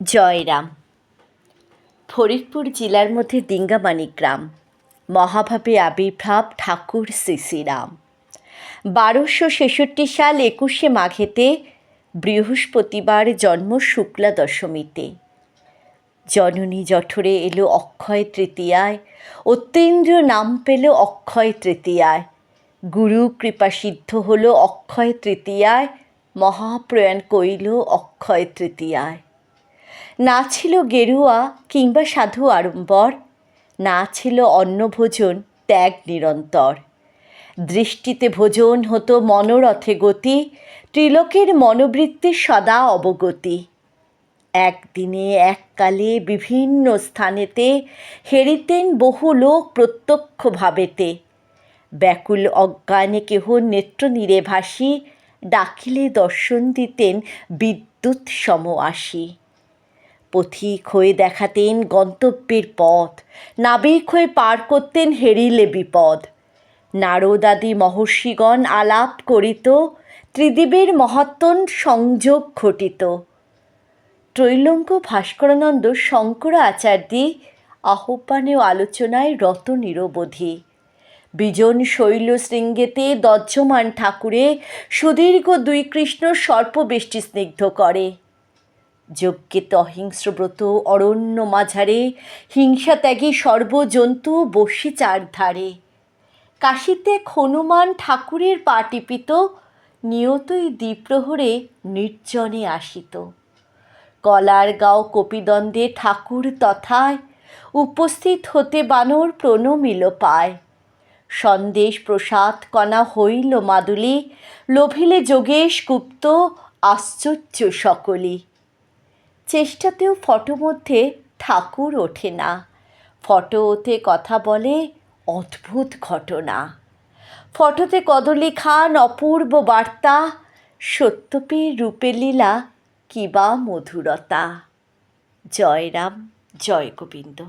জয়রাম। ফরিদপুর জেলার মধ্যে ডিঙ্গামানিক গ্রাম। মহাভাবে আবির্ভাব ঠাকুর শ্রী শ্রীরাম বারোশো ছেষট্টি সাল একুশে মাঘেতে বৃহস্পতিবার জন্ম শুক্লা দশমীতে। জননী জঠরে এলো অক্ষয় তৃতীয়ায় অত্যেন্দ্র নাম পেল অক্ষয় তৃতীয়ায়, গুরু কৃপা সিদ্ধ হলো অক্ষয় তৃতীয়ায়, মহাপ্রয়াণ কইল অক্ষয় তৃতীয়ায়। না ছিল গেরুয়া কিংবা সাধু আড়ম্বর, না ছিল অন্নভোজন ত্যাগ নিরন্তর। দৃষ্টিতে ভোজন হতো মনোরথে গতি, ত্রিলোকের মনোবৃত্তি সদা অবগতি। একদিনে এককালে বিভিন্ন স্থানেতে হেরিতেন বহু লোক প্রত্যক্ষভাবেতে। ব্যাকুল অজ্ঞানে কেহ নেত্র নীরে ভাসি, ডাকিলে দর্শন দিতেন বিদ্যুৎ সম আসি পথিক হয়ে দেখাতেন গন্তব্যের পথ, নাবিক হয়ে পার করতেন হেরিলে বিপদ। নারদাদি মহর্ষিগণ আলাপ করিত, ত্রিদিবের মহাত্মন সংযোগ ঘটিত। ত্রৈলঙ্গ ভাস্করানন্দ শঙ্কর আচার্যি আহ্বানে আলোচনায় রত নিরবধি। বিজন শৈল শৃঙ্গেতে দজ্জমান ঠাকুরে সুদীর্ঘ দুই কৃষ্ণ সর্পবেষ্টি স্নিগ্ধ করে। যজ্ঞেতে অহিংস্র ব্রত, অরণ্য মাঝারে, হিংসা ত্যাগী সর্বজন্তু বসি চারধারে। কাশীতে হনুমান ঠাকুরের পা টিপিত, নিয়তই দ্বিপ্রহরে নির্জনে আসিত। কলার গাঁও কপিদ্বন্দ্বে ঠাকুর তথায়, উপস্থিত হতে বানর প্রণমিল পায়। সন্দেশ প্রসাদ কণা হইল মাদুলি, লোভিলে যোগেশ গুপ্ত, আশ্চর্য সকলি। চেষ্টাতেও ফটো মধ্যে ঠাকুর ওঠে না। ফটো ওতে কথা বলে অদ্ভুত ঘটনা। ফটোতে কদলি খান অপূর্ব বার্তা, সত্যপীর রূপে লীলা কিবা মধুরতা। জয়রাম জয় গোবিন্দ।